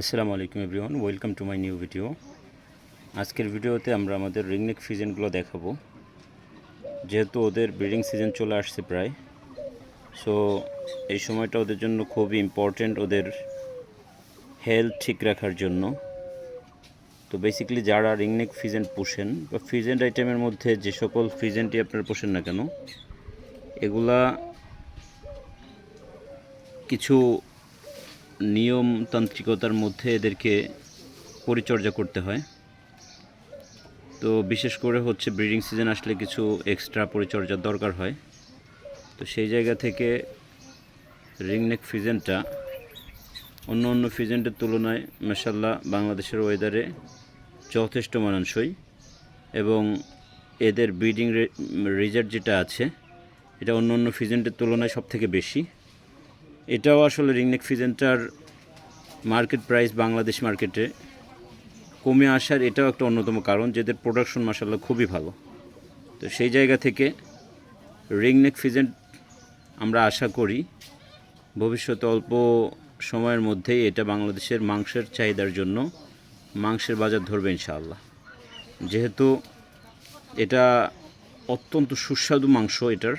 আসসালামু আলাইকুম everyone, welcome to my new video. আজকের ভিডিওতে আমরা আমাদের রিংনেক ফিজেনগুলো দেখাবো। যেহেতু ওদের ব্রিডিং সিজন চলে আসছে প্রায়, সো এই সময়টা ওদের জন্য খুবই ইম্পর্ট্যান্ট ওদের হেলথ ঠিক রাখার জন্য। তো বেসিক্যালি যারা রিংনেক ফিজেন্ট পোষেন বা ফিজেন্ট আইটেমের মধ্যে যে সকল ফিজেন্টই আপনারা পোষেন না কেন, এগুলা কিছু নিয়মতান্ত্রিকতার মধ্যে এদেরকে পরিচর্যা করতে হয়। তো বিশেষ করে হচ্ছে ব্রিডিং সিজন আসলে কিছু এক্সট্রা পরিচর্যার দরকার হয়। তো সেই জায়গা থেকে রিংনেক ফিজেনটা অন্য অন্য ফিজেন্টের তুলনায় মাসাল্লাহ বাংলাদেশের ওয়েদারে যথেষ্ট মানানসই এবং এদের ব্রিডিং রেজাল্ট যেটা আছে, এটা অন্য অন্য ফিজেন্টের তুলনায় সব থেকে বেশি। এটাও আসলে রিংনেক ফিজেন্টার মার্কেট প্রাইস বাংলাদেশ মার্কেটে কমে আসার এটাও একটা অন্যতম কারণ যেদের প্রোডাকশন মাসাল্লাহ খুবই ভালো। তো সেই জায়গা থেকে রিংনেক ফিজেন্ট আমরা আশা করি ভবিষ্যতে অল্প সময়ের মধ্যেই এটা বাংলাদেশের মাংসের চাহিদার জন্য মাংসের বাজার ধরবে ইনশাআল্লাহ। যেহেতু এটা অত্যন্ত সুস্বাদু মাংস এটার,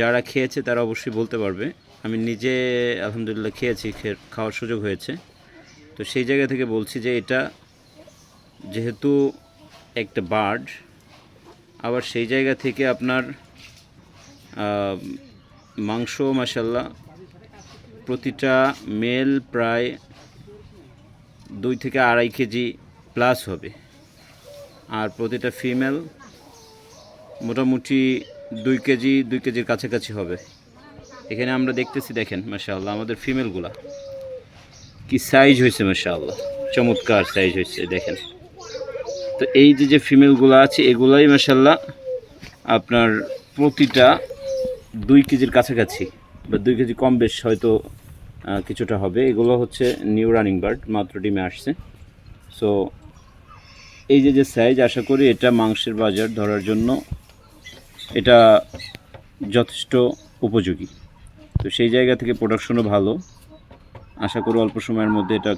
যারা খেয়েছে তারা অবশ্যই বলতে পারবে আমি নিজে, আলহামদুলিল্লাহ, খেয়েছি খাওয়ার সুযোগ হয়েছে। তো সেই জায়গা থেকে বলছি যে এটা যেহেতু একটা বার্ড, আবার সেই জায়গা থেকে আপনার মাংস মাসাল্লাহ প্রতিটা মেল প্রায় দুই থেকে আড়াই কেজি প্লাস হবে। আর প্রতিটা ফিমেল মোটামুটি দুই কেজি, দুই কেজির কাছাকাছি হবে। এখানে আমরা দেখতেছি, দেখেন, মাশাআল্লাহ, আমাদের ফিমেলগুলা কি সাইজ হয়েছে, মাশাআল্লাহ। চমৎকার সাইজ হয়েছে, দেখেন। তো এই যে যে ফিমেলগুলো আছে, এগুলাই, মাশাআল্লাহ, আপনার প্রতিটা দুই কেজির কাছাকাছি বা দুই কেজি কম বেশ হয়তো কিছুটা হবে। এগুলো হচ্ছে নিউ রানিং বার্ড মাত্র ডিমে আসছে। সো এই যে যে সাইজ আশা করি এটা মাংসের বাজার ধরার জন্য এটা যথেষ্ট উপযোগী। তো সেই জায়গা থেকে প্রোডাকশনও ভালো। আশা করি অল্প সময়ের মধ্যে এটা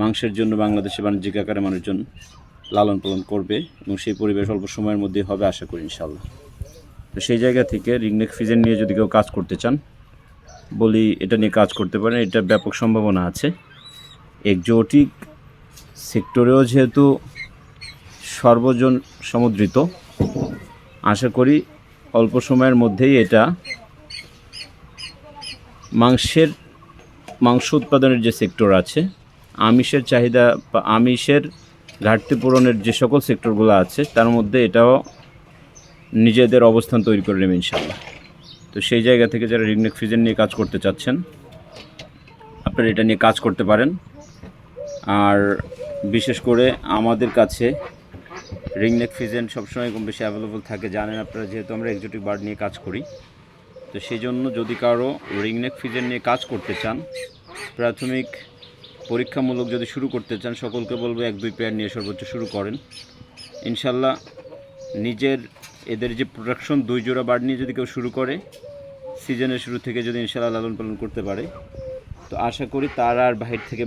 মাংসের জন্য বাংলাদেশে বাণিজ্যিক আকারে মানুষজন লালন পালন করবে এবং সেই পরিবেশ অল্প সময়ের মধ্যেই হবে, আশা করি ইনশাল্লাহ তো সেই জায়গা থেকে রিংনেক ফিজেন নিয়ে যদি কেউ কাজ করতে চান, বলি এটা নিয়ে কাজ করতে পারেন। এটা ব্যাপক সম্ভাবনা আছে। একজোটিক সেক্টরেও যেহেতু সর্বজন সমুদ্রিত, আশা করি অল্প সময়ের মধ্যেই এটা মাংসের, মাংস উৎপাদনের যে সেক্টর আছে, আমিষের চাহিদা বা আমিষের ঘাটতি পূরণের যে সকল সেক্টরগুলো আছে, তার মধ্যে এটাও নিজেদের অবস্থান তৈরি করে নেবে ইনশাল্লাহ তো সেই জায়গা থেকে যারা রিগনেক ফিজেন নিয়ে কাজ করতে চাচ্ছেন, আপনারা এটা নিয়ে কাজ করতে পারেন। আর বিশেষ করে আমাদের কাছে রিংনেক ফিজেন সবসময় কম বেশি অ্যাভেলেবল থাকে। জানেন আপনারা, যেহেতু আমরা এক্সোটিক বার্ড নিয়ে কাজ করি তো সেই জন্য যদি কারও রিংনেক ফিজেন নিয়ে কাজ করতে চান, প্রাথমিক পরীক্ষামূলক যদি শুরু করতে চান, সকলকে বলব এক, দুই পেয়ার নিয়ে সর্বোচ্চ শুরু করেন। ইনশাল্লাহ নিজের এদের যে প্রোডাকশন দুই জোড়া বার্ড নিয়ে যদি কেউ শুরু করে সিজনের শুরু থেকে যদি ইনশাল্লাহ লালন পালন করতে পারে, তো আশা করি তার আর বাহির থেকে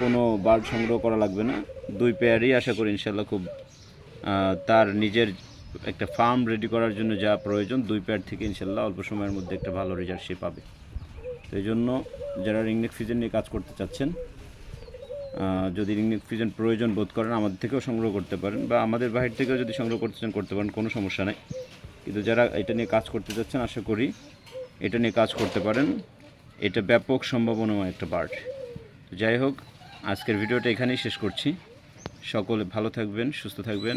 কোনো বার্ড সংগ্রহ করা লাগবে না। দুই পেয়ারই আশা করি ইনশাল্লাহ খুব তার নিজের একটা ফার্ম রেডি করার জন্য যা প্রয়োজন, দুই প্যাড থেকে ইনশাল্লাহ অল্প সময়ের মধ্যে একটা ভালো রেজাল্ট সে পাবে। তো এই জন্য যারা রিংনেক ফিজেন নিয়ে কাজ করতে চাচ্ছেন যদি রিংনেক ফিজেন প্রয়োজন বোধ করেন, আমাদের থেকেও সংগ্রহ করতে পারেন বা আমাদের বাহির থেকেও যদি সংগ্রহ করতে চান, করতে পারেন, কোনো সমস্যা নেই। কিন্তু যারা এটা নিয়ে কাজ করতে চাচ্ছেন, আশা করি এটা নিয়ে কাজ করতে পারেন। এটা ব্যাপক সম্ভাবনাময় একটা বার্ড যাই হোক, আজকের ভিডিওটা এখানেই শেষ করছি। সকলে ভালো থাকবেন, সুস্থ থাকবেন।